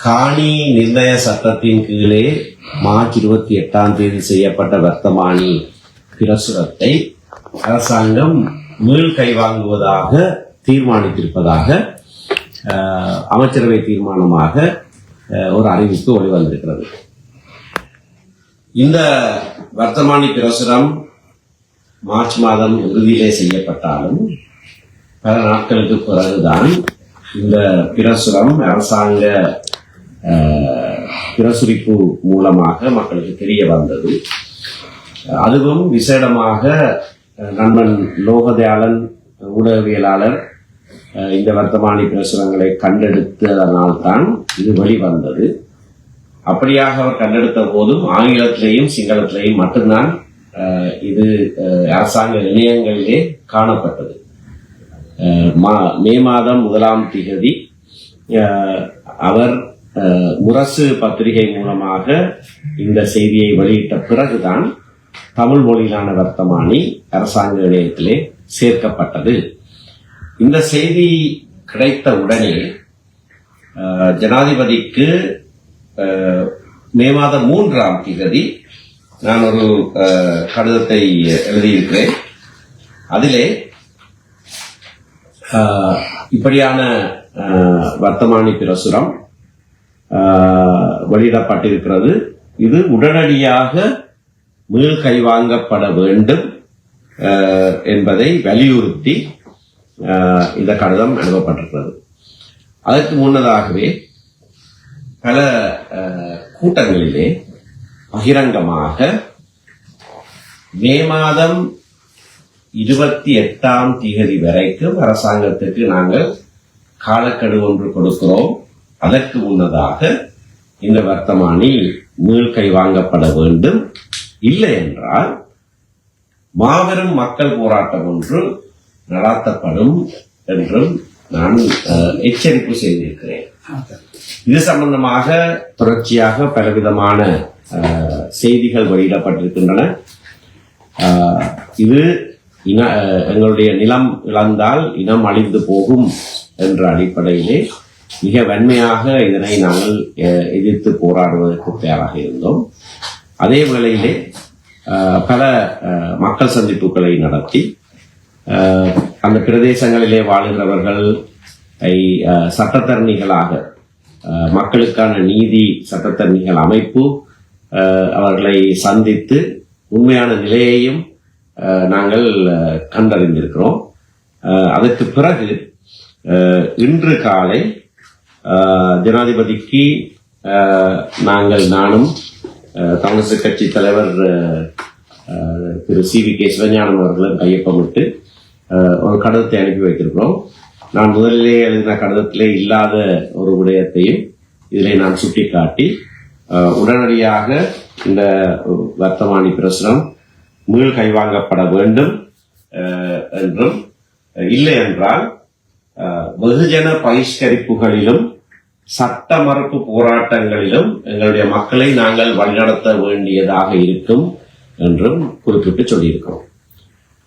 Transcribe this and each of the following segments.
காணி நிர்ணய சட்டத்தின் கீழே மார்ச் இருபத்தி எட்டாம் தேதி செய்யப்பட்ட வர்த்தமானி பிரசுரத்தை அரசாங்கம் மீள் கைவாங்குவதாக தீர்மானித்திருப்பதாக அஹ், அமைச்சரவை தீர்மானமாக ஒரு அறிவிப்பு வெளிவந்திருக்கிறது. இந்த வர்த்தமானி பிரசுரம் மார்ச் மாதம் இறுதியிலே செய்யப்பட்டாலும் பல நாட்களுக்கு பிறகுதான் இந்த பிரசுரம் அரசாங்க பிரசுரிப்பு மூலமாக மக்களுக்கு தெரிய வந்தது. அதுவும் விசேடமாக நண்பன் லோகதயாளன் ஊடகவியலாளர் இந்த வர்த்தமானி பிரசுரங்களை கண்டெடுத்ததனால்தான் இது வெளிவந்தது. அப்படியாக அவர் கண்டெடுத்த போதும் ஆங்கிலத்திலேயும் சிங்களத்திலேயும் மட்டும்தான் இது அரசாங்க நிலையங்களிலே காணப்பட்டது. மா- மே மாதம் முதலாம் திகதி அவர் முரசு பத்திரிகை மூலமாக இந்த செய்தியை வெளியிட்ட பிறகுதான் தமிழ் மொழியிலான வர்த்தமானி அரசாங்க இணையத்திலே சேர்க்கப்பட்டது. இந்த செய்தி கிடைத்த உடனே ஜனாதிபதிக்கு மே மாதம் மூன்றாம் திகதி நான் ஒரு கடிதத்தை எழுதியிருக்கிறேன். அதிலே இப்படியான வர்த்தமானி பிரசுரம் வெளியிடப்பட்டிருக்கிறது. இது உடனடியாக மீள் கைவாங்கப்பட வேண்டும் என்பதை வலியுறுத்தி இந்த கடிதம் அனுப்பப்பட்டிருக்கிறது அதற்கு முன்னதாகவே பல கூட்டங்களிலே பகிரங்கமாக மே மாதம் இருபத்தி எட்டாம் தேதி வரைக்கும் அரசாங்கத்திற்கு நாங்கள் காலக்கெடு ஒன்று கொடுக்கிறோம். அதற்கு முன்னதாக இந்த வர்த்தமானி மீள்கை வாங்கப்பட வேண்டும். இல்லை என்றால் மாபெரும் மக்கள் போராட்டம் ஒன்று நடாத்தப்படும் என்றும் நான் எச்சரிப்பு செய்திருக்கிறேன். இது சம்பந்தமாக தொடர்ச்சியாக பலவிதமான செய்திகள் வெளியிடப்பட்டிருக்கின்றன. ஆஹ் இது இன எங்களுடைய நிலம் இழந்தால் இனம் அழிந்து போகும் என்ற அடிப்படையிலே மிக வன்மையாக இதனை நாங்கள் அஹ், எதிர்த்து போராடுவதற்கு தயாராக இருந்தோம். அதே வேளையிலே ஆஹ், பல மக்கள் சந்திப்புகளை நடத்தி ஆஹ், அந்த பிரதேசங்களிலே வாழுகிறவர்கள் சட்டத்தரணிகளாக மக்களுக்கான நீதி சட்டத்தரணிகள் அமைப்பு அவர்களை சந்தித்து உண்மையான நிலையையும் நாங்கள் கண்டறிந்திருக்கிறோம். அதற்கு பிறகு இன்று காலை ஜனாதிபதிக்கு நாங்கள் நானும் காங்கிரஸ் கட்சி தலைவர் திரு சி வி கே சிவஞானம் அவர்களும் கையொப்பமிட்டு ஒரு கடிதத்தை அனுப்பி வைத்திருக்கிறோம். நான் முதலிலே எழுதின கடிதத்திலே இல்லாத ஒரு விடயத்தையும் இதிலே நான் சுட்டிக்காட்டி உடனடியாக இந்த வர்த்தமானி பிரசுரம் மீள் கைவாங்கப்பட வேண்டும் என்றும் இல்லை என்றால் வெகுஜன பகிஷ்கரிப்புகளிலும் சட்ட மறுப்பு போராட்டங்களிலும் எங்களுடைய மக்களை நாங்கள் வழிநடத்த வேண்டியதாக இருக்கும் என்றும் குறிப்பிட்டு சொல்லியிருக்கிறோம்.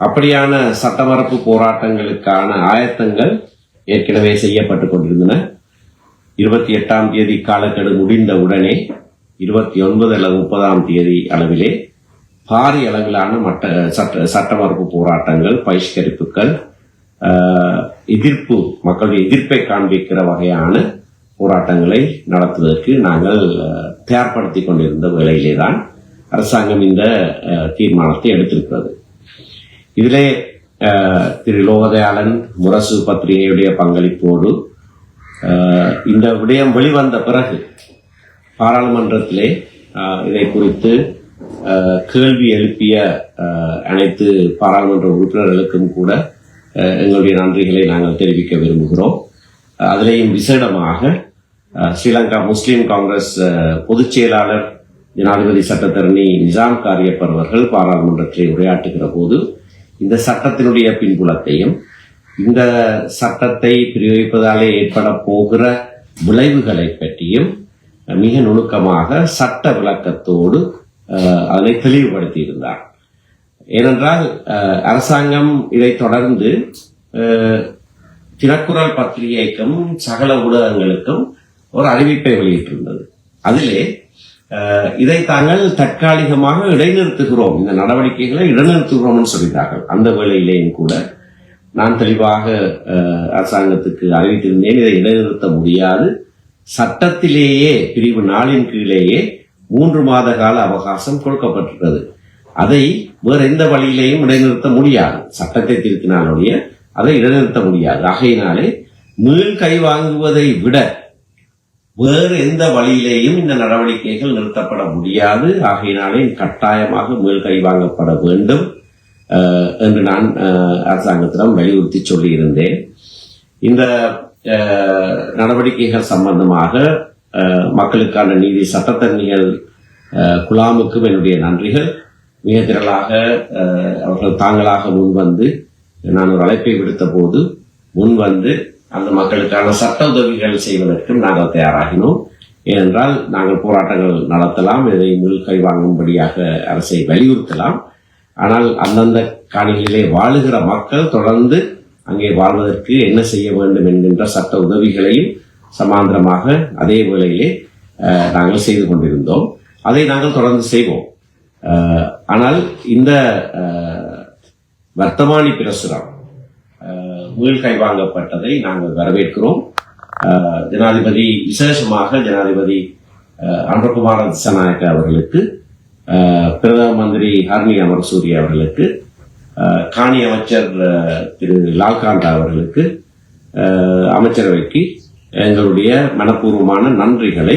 அப்படியான சட்ட மறுப்பு போராட்டங்களுக்கான ஆயத்தங்கள் ஏற்கனவே செய்யப்பட்டு கொண்டிருந்தன. இருபத்தி எட்டாம் தேதி காலக்கெடு முடிந்த உடனே இருபத்தி ஒன்பது அல்லது முப்பதாம் தேதி அளவிலே பாரிய அளவிலான மட்ட சட்ட சட்ட மறுப்பு போராட்டங்கள் பகிஷ்கரிப்புகள் எதிர்ப்பு மக்களுடைய எதிர்ப்பை காண்பிக்கிற வகையான போராட்டங்களை நடத்துவதற்கு நாங்கள் தயார்படுத்தி கொண்டிருந்த வேளையிலே தான் அரசாங்கம் இந்த தீர்மானத்தை எடுத்திருக்கிறது. இதிலே திரு லோகதயாளன் முரசு பத்திரிகையுடைய பங்களிப்போடு இந்த விடயம் வெளிவந்த பிறகு பாராளுமன்றத்திலே இதை குறித்து கேள்வி எழுப்பிய அனைத்து பாராளுமன்ற உறுப்பினர்களுக்கும் கூட எங்களுடைய நன்றிகளை நாங்கள் தெரிவிக்க விரும்புகிறோம். அதிலேயும் விசேடமாக ஸ்ரீலங்கா முஸ்லீம் காங்கிரஸ் பொதுச் செயலாளர் ஜனாதிபதி சட்டத்தரணி நிசாம் காரியப்பர் அவர்கள் பாராளுமன்றத்தில் உரையாற்றுகிற போது இந்த சட்டத்தினுடைய பின்புலத்தையும் இந்த சட்டத்தை பிரயோகிப்பதாலே ஏற்பட போகிற விளைவுகளை பற்றியும் மிக நுணுக்கமாக சட்ட விளக்கத்தோடு அதனை தெளிவுபடுத்தியிருந்தார். ஏனென்றால் அரசாங்கம் இதை தொடர்ந்து தினக்குரல் பத்திரிகைக்கும் சகல ஊடகங்களுக்கும் ஒரு அறிவிப்பை வெளியிட்டிருந்தது. அதிலே இதை தாங்கள் தற்காலிகமாக இடைநிறுத்துகிறோம். இந்த நடவடிக்கைகளை இடைநிறுத்துகிறோம்னு சொல்லிட்டார்கள். அந்த வேளையிலேயும் கூட நான் தெளிவாக அரசாங்கத்துக்கு அறிவித்திருந்தேன் இதை இடைநிறுத்த முடியாது. சட்டத்திலேயே பிரிவு நாளின் கீழேயே மூன்று மாத கால அவகாசம் கொடுக்கப்பட்டிருக்கிறது அதை வேற எந்த வழியிலேயும் இடைநிறுத்த முடியாது. சட்டத்தை திருத்தினாலுடைய அதை இடைநிறுத்த முடியாது. ஆகையினாலே மீள் கை வாங்குவதை விட வேறு எந்த வழியிலேயும் இந்த நடவடிக்கைகள் நிறுத்தப்பட முடியாது. ஆகையினாலே கட்டாயமாக மீள் கை வாங்கப்பட வேண்டும். அஹ், என்று நான் அஹ், அரசாங்கத்திடம் வலியுறுத்தி சொல்லியிருந்தேன். இந்த நடவடிக்கைகள் சம்பந்தமாக அஹ், மக்களுக்கான நீதி சட்டத்தன்மைகள் குலாமுக்கும் குழாமுக்கும் என்னுடைய நன்றிகள். மிக திரளாக அவர்கள் தாங்களாக முன்வந்து நான் ஒரு அழைப்பை விடுத்த போது முன்வந்து அந்த மக்களுக்கான சட்ட உதவிகள் செய்வதற்கும் நாங்கள் தயாராகினோம். ஏனென்றால் நாங்கள் போராட்டங்கள் நடத்தலாம் இதை முழுக்கை வாங்கும்படியாக அரசை வலியுறுத்தலாம். ஆனால் அந்தந்த காணிகளிலே வாழுகிற மக்கள் தொடர்ந்து அங்கே வாழ்வதற்கு என்ன செய்ய வேண்டும் என்கின்ற சட்ட உதவிகளையும் சமாந்தரமாக அதே வேளையிலே நாங்கள் செய்து கொண்டிருந்தோம். அதை நாங்கள் தொடர்ந்து செய்வோம். ஆனால் இந்த வர்த்தமானி பிரசுரம் அஹ், வாங்கப்பட்டதை நாங்கள் வரவேற்கிறோம். ஜனாதிபதி விசேஷமாக ஜனாதிபதி அன்பகுமார திசநாயக்க அவர்களுக்கு பிரதம மந்திரி ஹர்னி அமர்சூரி அவர்களுக்கு காணி அமைச்சர் திரு லால்காண்டா அவர்களுக்கு அமைச்சரவைக்கு எங்களுடைய மனப்பூர்வமான நன்றிகளை